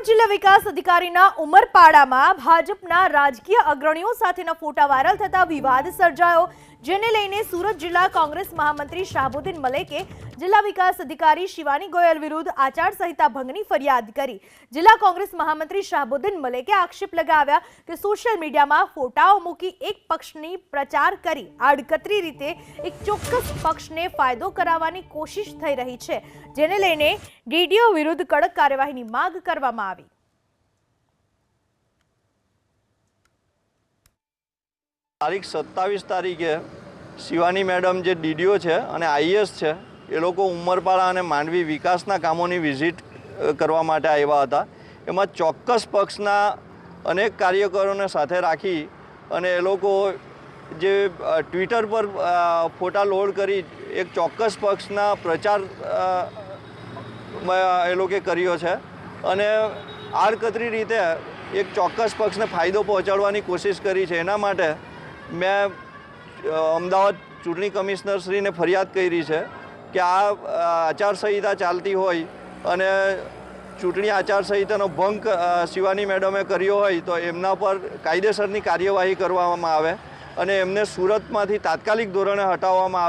સુરત જિલ્લા વિકાસ અધિકારીના ઉમરપાડામાં ભાજપના રાજકીય અગ્રણીઓ સાથેના ફોટા વાયરલ થતા વિવાદ સર્જાયો. જેને લઈને સુરત જિલ્લા કોંગ્રેસ મહામંત્રી શાહબુદ્દીન મલેકે જિલ્લા વિકાસ અધિકારી શિવાની ગોયલ વિરુદ્ધ આચારસંહિતા ભંગની ફરિયાદ કરી. જિલ્લા કોંગ્રેસ મહામંત્રી શાહબુદ્દીન મલેકે આક્ષેપ લગાવ્યા કે સોશિયલ મીડિયામાં ફોટાઓ મૂકી એક પક્ષની પ્રચાર કરી આડકતરી રીતે એક ચોક્કસ પક્ષને ફાયદો કરાવવાની કોશિશ થઈ રહી છે, જેને લઈને ડીડીઓ વિરુદ્ધ કડક કાર્યવાહીની માંગ કરવામાં આવી. તારીખ સત્તાવીસ તારીખે શિવાની મેડમ જે ડીડીઓ છે અને આઈએસ છે, એ લોકો ઉમરપાડા અને માંડવી વિકાસના કામોની વિઝિટ કરવા માટે આવ્યા હતા. એમાં ચોક્કસ પક્ષના અનેક કાર્યકરોને સાથે રાખી અને એ લોકો જે ટ્વિટર પર ફોટા લોડ કરી એક ચોક્કસ પક્ષના પ્રચાર એ લોકોએ કર્યો છે. અને આડકતરી રીતે એક ચોક્કસ પક્ષને ફાયદો પહોંચાડવાની કોશિશ કરી છે. એના માટે મેં અમદાવાદ ચૂંટણી કમિશનરશ્રીને ફરિયાદ કરી છે કે આ આચારસંહિતા ચાલતી હોય અને ચૂંટણી આચારસંહિતાનો ભંગ શિવાની મેડમે કર્યો હોય તો એમના પર કાયદેસરની કાર્યવાહી કરવામાં આવે અને એમને સુરતમાંથી તાત્કાલિક ધોરણે હટાવવામાં આવે.